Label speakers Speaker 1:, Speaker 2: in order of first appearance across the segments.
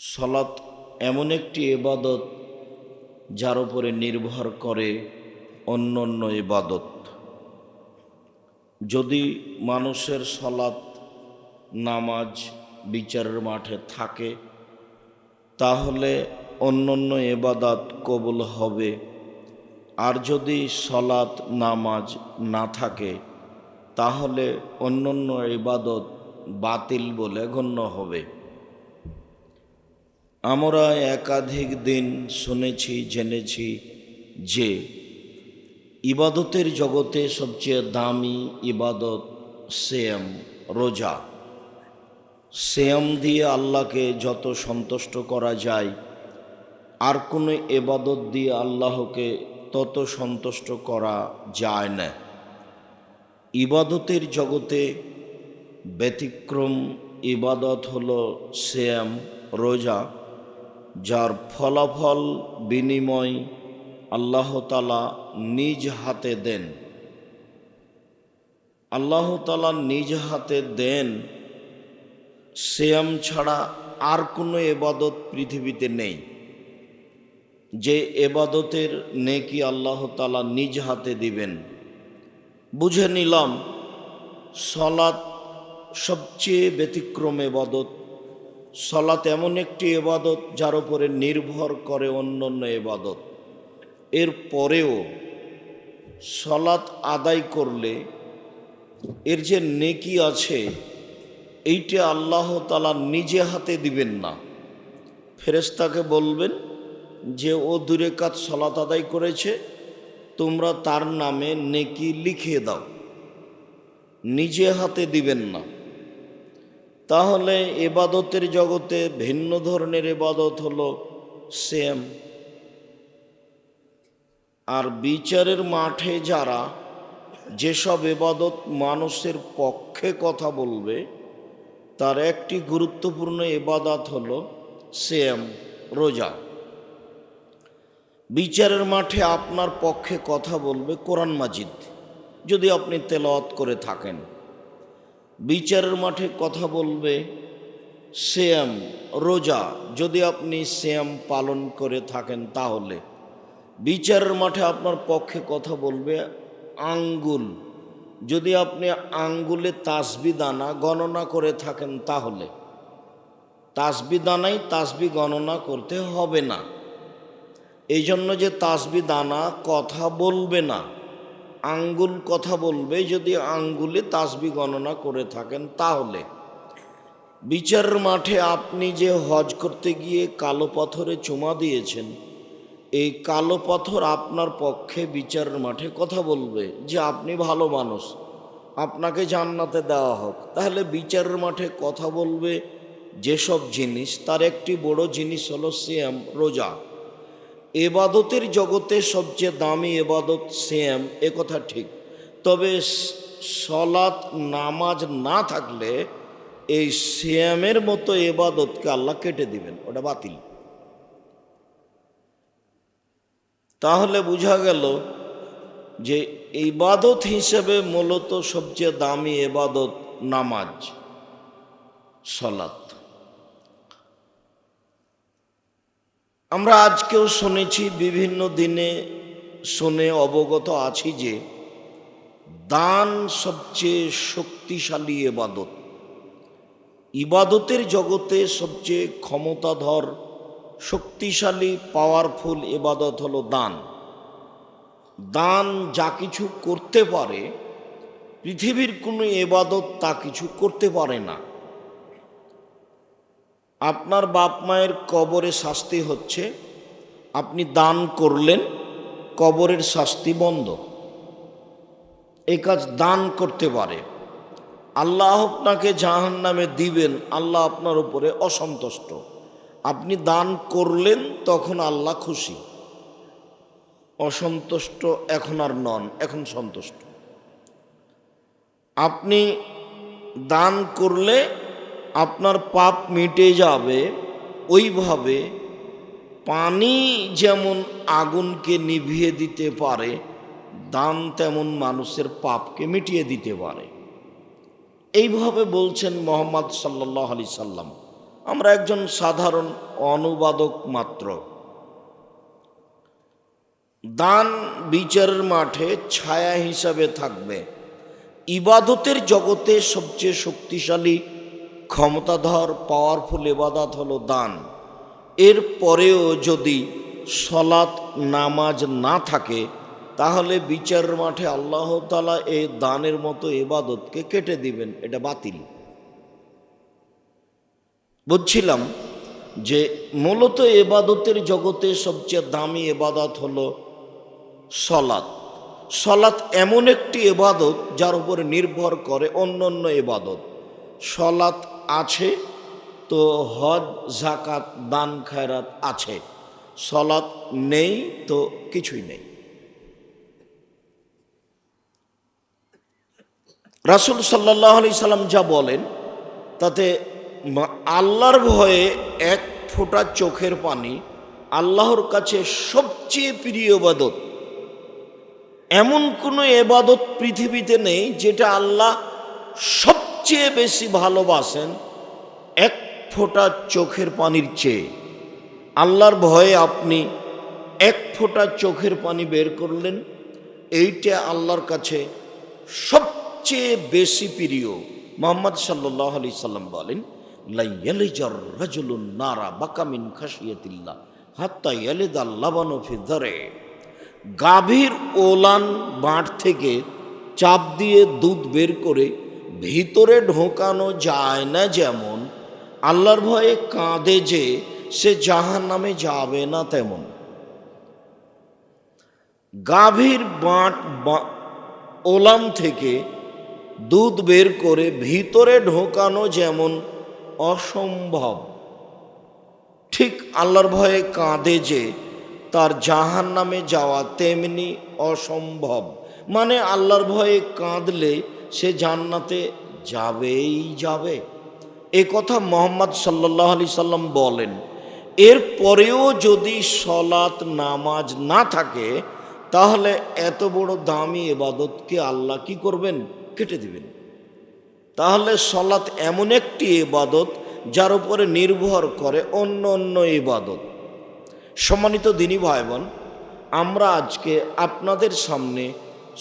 Speaker 1: সলাৎ এমন একটি এবাদত যার উপরে নির্ভর করে অন্য অন্য এবাদত যদি মানুষের সলাৎ নামাজ বিচারের মাঠে থাকে, তাহলে অন্য অন্য এবাদাত কবুল হবে। আর যদি সলাৎ নামাজ না থাকে, তাহলে অন্য অন্য ইবাদত বাতিল বলে গণ্য হবে। আমরা একাধিক দিন শুনেছি, জেনেছি যে ইবাদতের জগতে সবচেয়ে দামি ইবাদত সেম রোজা। সেম দিয়ে আল্লাহকে যত সন্তুষ্ট করা যায়, আর কোনো এবাদত দিয়ে আল্লাহকে তত সন্তুষ্ট করা যায় না। ইবাদতের জগতে ব্যতিক্রম ইবাদত হলো শ্যাম রোজা। যার ফলাফল বিনিময় আল্লাহ তালা নিজ হাতে দেন। আল্লাহ তালা নিজ হাতে দেন। শ্যাম ছাড়া আর কোনো এবাদত পৃথিবীতে নেই। যে এবাদতের নেকি আল্লাহ তালা নিজ হাতে দিবেন। বুঝে নিলাম, সলাৎ সবচেয়ে ব্যতিক্রম এবাদত সলাৎ এমন একটি এবাদত যার উপরে নির্ভর করে অন্য অন্য এবাদত এর পরেও সলাৎ আদায় করলে এর যে নেকি আছে, এইটা আল্লাহ তালা নিজে হাতে দিবেন না। ফেরেস্তাকে বলবেন যে, ও দূরে কাজ সলাত আদায় করেছে, তোমরা তার নামে নেকি লিখে দাও। নিজে হাতে দিবেন না। তাহলে এবাদতের জগতে ভিন্ন ধরনের এবাদত হলো সেম। আর বিচারের মাঠে যারা যেসব এবাদত মানুষের পক্ষে কথা বলবে, তার একটি গুরুত্বপূর্ণ এবাদত হলো সেম, রোজা। বিচারের মাঠে আপনার পক্ষে কথা বলবে কোরআন মাজিদ, যদি আপনি তেলাওয়াত করে থাকেন। বিচারের মাঠে কথা বলবে শ্যাম রোজা, যদি আপনি শ্যাম পালন করে থাকেন তাহলে। বিচারের মাঠে আপনার পক্ষে কথা বলবে আঙ্গুল। যদি আপনি আঙ্গুলে তাসবি দানা গণনা করে থাকেন তাহলে। তাসবি দানাই তাসবি গণনা করতে হবে না। এই জন্য যে তাসবি দানা কথা বলবে না আঙ্গুল কথা বলবে, যদি আঙ্গুলে তাসবি গণনা করে থাকেন তাহলে। বিচারের মাঠে আপনি যে হজ করতে গিয়ে কালো পাথরে চুমা দিয়েছেন, এই কালো পাথর আপনার পক্ষে বিচারের মাঠে কথা বলবে যে আপনি ভালো মানুষ, আপনাকে জান্নাতে দেওয়া হোক। তাহলে বিচারের মাঠে কথা বলবে যেসব জিনিস, তার একটি বড় জিনিস হলো সিয়াম, রোজা। এবাদতের জগতে সবচেয়ে দামি এবাদত সেম এ কথা ঠিক। তবে সলাৎ নামাজ না থাকলে এই শ্যামের মতো এবাদতকে আল্লাহ কেটে দিবেন, ওটা বাতিল। তাহলে বোঝা গেল যে ইবাদত হিসেবে মূলত সবচেয়ে দামি এবাদত নামাজ, সলাৎ। আমরা আজকেও শুনেছি, বিভিন্ন দিনে শুনে অবগত আছি যে দান সবচেয়ে শক্তিশালী এবাদত ইবাদতের জগতে সবচেয়ে ক্ষমতাধর, শক্তিশালী পাওয়ারফুল এবাদত হলো দান। দান যা কিছু করতে পারে, পৃথিবীর কোনো এবাদত তা কিছু করতে পারে না। আপনার বাপ মায়ের কবরে শাস্তি হচ্ছে, আপনি দান করলেন, কবরের শাস্তি বন্ধ। এই কাজ দান করতে পারে। আল্লাহ আপনাকে জাহান নামে দিবেন, আল্লাহ আপনার উপরে অসন্তুষ্ট। আপনি দান করলেন, তখন আল্লাহ খুশি। অসন্তুষ্ট এখন আর নন, এখন সন্তুষ্ট। আপনি দান করলে আপনার পাপ মিটে যাবে, ওইভাবে পানি যেমন আগুনকে নিভিয়ে দিতে পারে, দান তেমন মানুষের পাপকে মিটিয়ে দিতে পারে। এইভাবে বলছেন মোহাম্মদ সাল্লাহ আলি সাল্লাম। আমরা একজন সাধারণ অনুবাদক মাত্র। দান বিচারের মাঠে ছায়া হিসাবে থাকবে। ইবাদতের জগতে সবচেয়ে শক্তিশালী ক্ষমতাধর পাওয়ারফুল ইবাদত হলো দান। এর পরেও যদি সলাৎ, নামাজ না থাকে, তাহলে বিচারের মাঠে আল্লাহ তালা এই দানের মতো এবাদতকে কেটে দিবেন, এটা বাতিল। বুঝছিলাম যে মূলত এবাদতের জগতে সবচেয়ে দামি এবাদত হলো সলাৎ। সলাৎ এমন একটি এবাদত যার উপরে নির্ভর করে অন্য অন্য এবাদত সলাৎ আছে, তো হজ জাকাত দান, খায়রাত আছে। সলাৎ নেই, তো কিছুই নেই। রাসুল সাল্লাহ আলি সাল্লাম যা বলেন, তাতে আল্লাহর ভয়ে এক ফোঁটা চোখের পানি আল্লাহর কাছে সবচেয়ে প্রিয় এবাদত এমন কোনো এবাদত পৃথিবীতে নেই যেটা আল্লাহ সবচেয়ে বেশি ভালোবাসেন এক ফোঁটা চোখের পানির চেয়ে। আল্লাহর ভয়ে আপনি এক ফোঁটা চোখের পানি বের করলেন, এইটা আল্লাহর কাছে সবচেয়ে বেশি প্রিয়। মোহাম্মদ সাল্লাহ আলি সাল্লাম বলেন নারা বাকামিন গাভীর ওলান বাঁট থেকে চাপ দিয়ে দুধ বের করে ভিতরে ঢোকানো যায় না যেমন, আল্লাহর ভয়ে কাঁদে যে সে জাহান নামে যাবে না তেমন। গাভীর বাঁট ওলান থেকে দুধ বের করে ভিতরে ঢোকানো যেমন অসম্ভব, ঠিক আল্লাহর ভয়ে কাঁদে যে তার জাহান নামে যাওয়া তেমনি অসম্ভব। মানে আল্লাহর ভয়ে কাঁদলে সে জান্নাতে যাবেই যাবে। এ কথা মোহাম্মদ সাল্লাহ আলি সাল্লাম বলেন, এর পরেও যদি সলাত নামাজ না থাকে, তাহলে এত বড় দামি এবাদতকে আল্লাহ কি করবেন? কেটে দিবেন। তাহলে সলাৎ এমন একটি এবাদত যার উপরে নির্ভর করে অন্য অন্য ইবাদত সম্মানিত দিনী ভাই বোন আমরা আজকে আপনাদের সামনে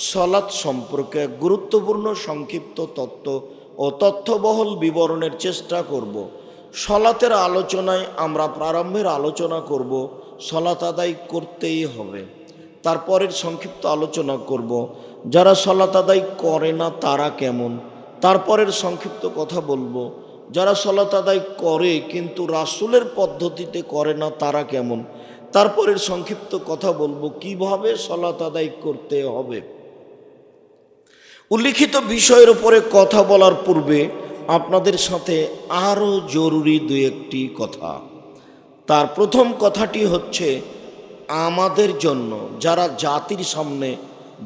Speaker 1: সলাৎ সম্পর্কে গুরুত্বপূর্ণ সংক্ষিপ্ত তত্ত্ব ও তথ্যবহল বিবরণের চেষ্টা করব। সলাতের আলোচনায় আমরা প্রারম্ভের আলোচনা করব সলাত আদায় করতেই হবে। তারপরের সংক্ষিপ্ত আলোচনা করব, যারা সলাত আদায় করে না তারা কেমন? তারপরের সংক্ষিপ্ত কথা বলব, যারা সলাত আদায় করে কিন্তু রাসুলের পদ্ধতিতে করে না তারা কেমন? তারপরের সংক্ষিপ্ত কথা বলব, কীভাবে সলাত আদায় করতে হবে? উল্লিখিত বিষয়ের উপরে কথা বলার পূর্বে আপনাদের সাথে আরও জরুরি দু একটি কথা। তার প্রথম কথাটি হচ্ছে, আমাদের জন্য যারা জাতির সামনে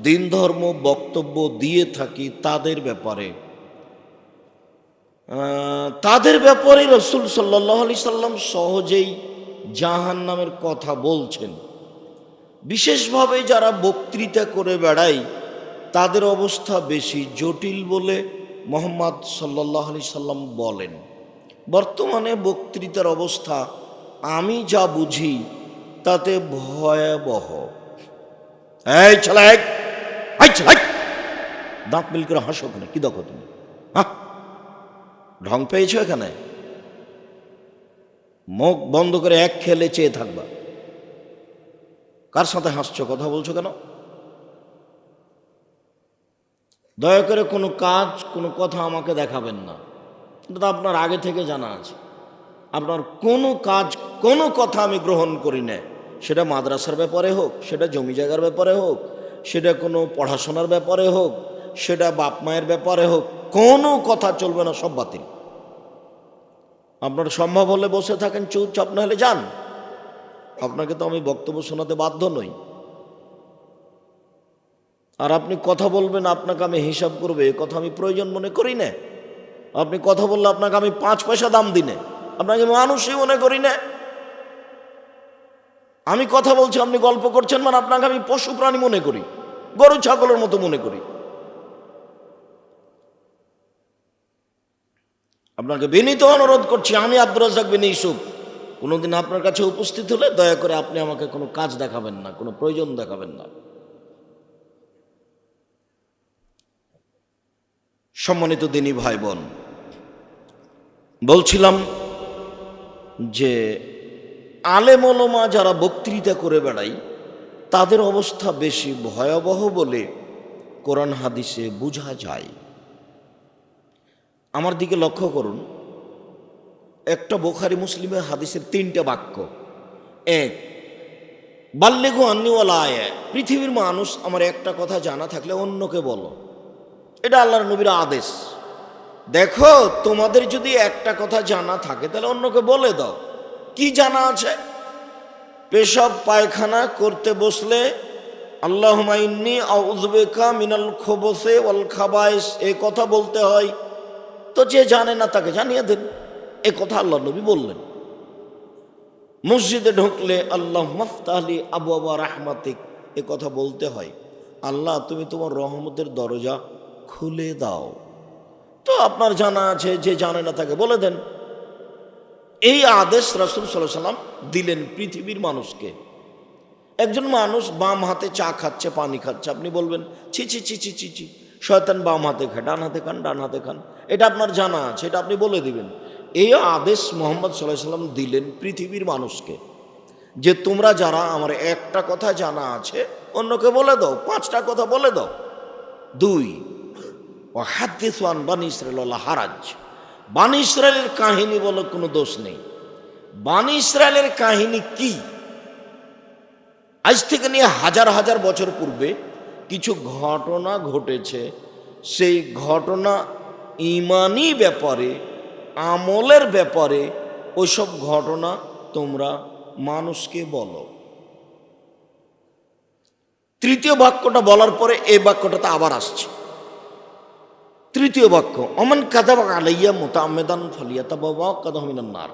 Speaker 1: দিন ধর্ম বক্তব্য দিয়ে থাকি তাদের ব্যাপারে। তাদের ব্যাপারে রসুল সাল্লাহ আলি সাল্লাম সহজেই জাহান নামের কথা বলছেন। বিশেষভাবে যারা বক্তৃতা করে বেড়ায় তাদের অবস্থা বেশি জটিল বলে মোহাম্মদ সাল্লাহ আলি সাল্লাম বলেন। বর্তমানে বক্তৃতার অবস্থা আমি যা বুঝি তাতে ভয়াবহ। দাঁত মিল করে হাসো ওখানে, কি দেখো তুমি? হ্যাঁ? ঢং পেয়েছ এখানে? মুখ বন্ধ করে এক খেলে চেয়ে থাকবা। কার সাথে হাসছো, কথা বলছো কেন? দয়া করে কোনো কাজ, কোনো কথা আমাকে দেখাবেন না। তা আপনার আগে থেকে জানা আছে। আপনার কোনো কাজ, কোনো কথা আমি গ্রহণ করি না। সেটা মাদ্রাসার ব্যাপারে হোক, সেটা জমি জায়গার ব্যাপারে হোক, সেটা কোনো পড়াশোনার ব্যাপারে হোক, সেটা বাপ মায়ের ব্যাপারে হোক, কোনো কথা চলবে না, সব বাতিল। আপনার সম্ভব হলে বসে থাকেন, চুপচাপ না হলে যান। আপনাকে তো আমি বক্তব্য শোনাতে বাধ্য নই। আর আপনি কথা বলবেন, আপনাকে আমি হিসাব করবে, এ কথা আমি প্রয়োজন মনে করি না। আপনি কথা বললে আপনাকে আমি পাঁচ পয়সা দাম দিনে আপনাকে মানুষই মনে করি না। আমি কথা বলছি, আপনি গল্প করছেন মানে আপনাকে আমি পশু প্রাণী মনে করি, গরু, ছাগলের মতো মনে করি। আপনাকে বিনীত অনুরোধ করছি, আমি আব্দুর রাজাক বিন ইসুফ কোনোদিন আপনার কাছে উপস্থিত হলে দয়া করে আপনি আমাকে কোনো কাজ দেখাবেন না, কোনো প্রয়োজন দেখাবেন না। সম্মানিত দিনী ভাই বোন, বলছিলাম যে আলেমলমা যারা বক্তৃতা করে বেড়ায় তাদের অবস্থা বেশি ভয়াবহ বলে কোরআন হাদিসে বোঝা যায়। আমার দিকে লক্ষ্য করুন, একটা বোখারি মুসলিমের হাদিসের তিনটা বাক্য। এক বাল্যেগু আন্নিওয়ালা আয় পৃথিবীর মানুষ আমার একটা কথা জানা থাকলে অন্যকে বলো। এটা আল্লাহর নবীর আদেশ। দেখো, তোমাদের যদি একটা কথা জানা থাকে, তাহলে অন্যকে বলে দাও। কি জানা আছে? পেশাব, পায়খানা করতে বসলে আল্লাহ মাইন্নি আউজবেকা মিনাল খোবসে ওয়াল খাবাইস এই কথা বলতে হয়। তো যে জানে না তাকে জানিয়ে দেন। এ কথা আল্লাহ নবী বললেন। মসজিদে ঢুকলে আল্লাহ মফতাহলি আবু আবা রাহমাতিক, এ কথা বলতে হয়। আল্লাহ, তুমি তোমার রহমতের দরজা খুলে দাও। তো আপনার জানা আছে, যে জানে না তাকে বলে দেন। এই আদেশ রাসুল সাল্লাম দিলেন পৃথিবীর মানুষকে। একজন মানুষ বাম হাতে চা খাচ্ছে, পানি খাচ্ছে, আপনি বলবেন, ছি ছি ছি ছি ছি ছি। শয়তান বাম হাতে খায়, ডান হাতে খান, ডান হাতে খান। এটা আপনার জানা আছে, এটা আপনি বলে দিবেন। এই আদেশ মোহাম্মদ সাল্লাহ সাল্লাম দিলেন পৃথিবীর মানুষকে। যে তোমরা যারা আমার একটা কথা জানা আছে, অন্যকে বলে দাও, পাঁচটা কথা বলে দাও। দুই ও হাদিস ওয়ান বানি হারাজ। বানি ইসরায়েলের কাহিনী বলে কোনো দোষ নেই। বানি ইসরায়েলের কাহিনী কি? আজ থেকে নিয়ে হাজার হাজার বছর পূর্বে কিছু ঘটনা ঘটেছে। সেই ঘটনা ইমানি ব্যাপারে, আমলের ব্যাপারে ওইসব ঘটনা তোমরা মানুষকে বলো। তৃতীয় বাক্যটা বলার পরে এই বাক্যটাতে আবার আসছে। তৃতীয় বাক্য, অমন কাদাবা আলাইয়া মোতামেদান ফলিয়াতা বাবা কাদাহমিনার নার।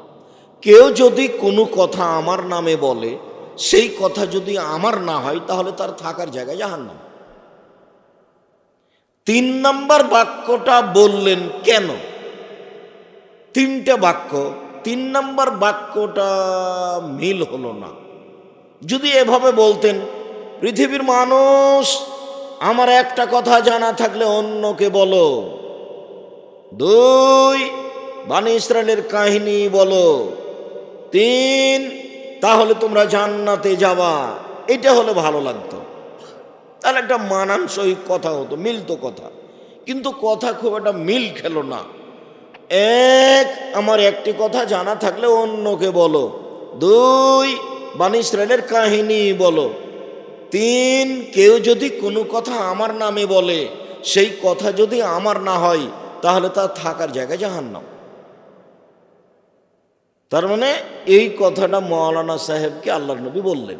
Speaker 1: কেউ যদি কোনো কথা আমার নামে বলে, সেই কথা যদি আমার না হয়, তাহলে তার থাকার জায়গায় জাহান্নাম। তিন নম্বর বাক্যটা বললেন কেন? তিনটে বাক্য, তিন নম্বর বাক্যটা মিল হলো না। যদি এভাবে বলতেন, পৃথিবীর মানুষ আমার একটা কথা জানা থাকলে অন্যকে বলো। দুই, বানি ইসরায়েলের কাহিনী বলো। তিন, তাহলে তোমরা জান্নাতে যাবা। এটা হলে ভালো লাগতো। তাহলে একটা মানানসই কথা হতো, মিলতো কথা। কিন্তু কথা খুব একটা মিল খেলো না। এক, আমার একটি কথা জানা থাকলে অন্যকে বলো। দুই, বানি ইসরায়েলের কাহিনী বলো। তিন, কেউ যদি কোনো কথা আমার নামে বলে, সেই কথা যদি আমার না হয়, তাহলে তার থাকার জায়গায় জাহান্নাম। তার মানে এই কথাটা মৌলানা সাহেবকে আল্লাহ নবী বললেন।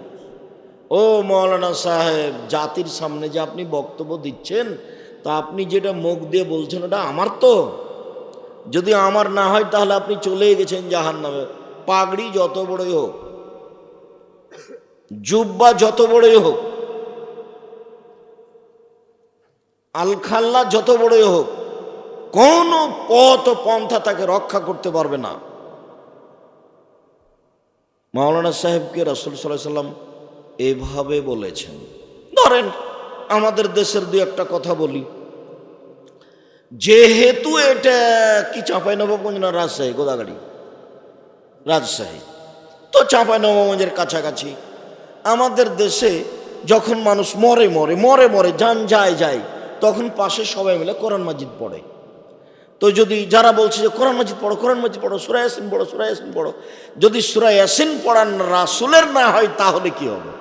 Speaker 1: ও মৌলানা সাহেব, জাতির সামনে যে আপনি বক্তব্য দিচ্ছেন, তা আপনি যেটা মুখ দিয়ে বলছেন ওটা আমার তো। যদি আমার না হয়, তাহলে আপনি চলে গেছেন জাহান নামে পাগড়ি যত বড়ই হোক জুব্বা যত বড়ই হোক, আলখাল্লা যত বড়ই হোক, কোন পথ পন্থা তাকে রক্ষা করতে পারবে না। মাওলানা সাহেবকে রসুল সাল্লাহ সাল্লাম এভাবে বলেছেন। ধরেন, আমাদের দেশের দু একটা কথা বলি। যেহেতু এটা কি চাঁপাই নবাবগঞ্জ না রাজশাহী? গোদাগাড়ি। রাজশাহী। তো চাঁপাই নবাবগঞ্জের কাছাকাছি আমাদের দেশে যখন মানুষ মরে মরে মরে মরে, যান যায় যায়, তখন পাশে সবাই মিলে কোরআন মাজিদ পড়ে। তো যদি যারা বলছে যে কোরআন মাজিদ পড়ো, কোরআন মাজিদ পড়ো সুরাই ইয়াসিন পড়ো সুরাই ইয়াসিন পড়ো, যদি সুরাই ইয়াসিন পড়ান রাসুলের না হয়, তাহলে কি হবে?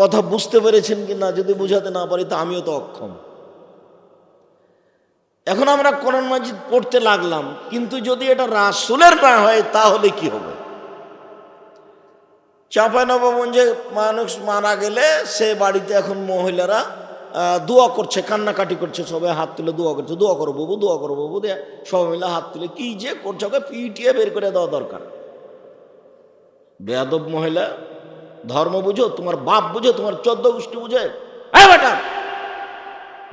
Speaker 1: কথা বুঝতে পেরেছেন কি না? যদি বুঝাতে না পারি, তা আমিও তো অক্ষম। এখন আমরা কোরআন মাজিদ পড়তে লাগলাম, কিন্তু যদি এটা রাসুলের না হয়, তাহলে কি হবে? চাঁপাইনবাবগঞ্জে মানুষ মারা গেলে সে বাড়িতে এখন মহিলারা দোয়া করছে, কান্নাকাটি করছে, সবাই হাত তুলে দোয়া করছে, দোয়া করো বাবু, দোয়া করো বাবু দিয়ে সবাই মিলে হাত তুলে, কি যে করছে, ওকে পিটিয়ে বের করে দেওয়া দরকার। বেয়াদব মহিলা, ধর্ম বুঝো, তোমার বাপ বুঝো, তোমার চোদ্দ গোষ্ঠী বুঝে হ্যাঁ বেটা,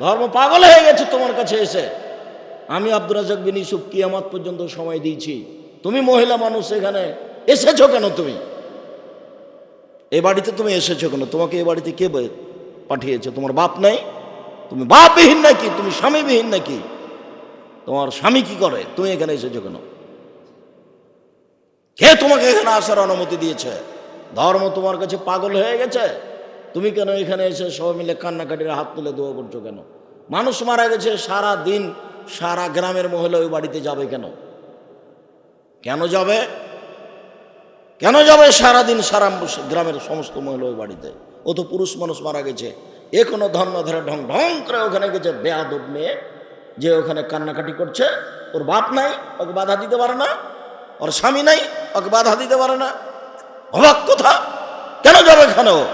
Speaker 1: ধর্ম পাগল হয়ে গেছে তোমার কাছে এসে। আমি আব্দুর রাজাক বিন ইসুফ কিয়ামত পর্যন্ত সময় দিয়েছি। তুমি মহিলা মানুষ এখানে এসেছ কেন তুমি? এ বাড়িতে তুমি এসেছ কেন? তোমাকে এ বাড়িতে কে পাঠিয়েছে? তোমার বাপ নাই? তুমি বাপবিহীন নাকি? তুমি স্বামীবিহীন নাকি? তোমার স্বামী কি করে? তুমি এখানে এসেছ কেন? কে তোমাকে এখানে আসার অনুমতি দিয়েছে? ধর্ম তোমার কাছে পাগল হয়ে গেছে? তুমি কেন এখানে এসে সবাই মিলে কান্নাকাটির হাত তুলে দোয়া করছ কেন? মানুষ মারা গেছে সারা দিন সারা গ্রামের মহিলা ওই বাড়িতে যাবে কেন? কেন যাবে? কেন যাবে সারাদিন সারা গ্রামের সমস্ত মহিলা ওই বাড়িতে? ও তো পুরুষ মানুষ মারা গেছে। এ কোনো ধন্য ধরে ঢং ঢং করে ওখানে গেছে। বেয়াদব মেয়ে যে ওখানে কান্নাকাটি করছে। ওর বাপ নাই, ওকে বাধা দিতে পারে না। ওর স্বামী নাই, ওকে বাধা দিতে পারে না। অবাক কথা। কেন যাবে এখানে ও?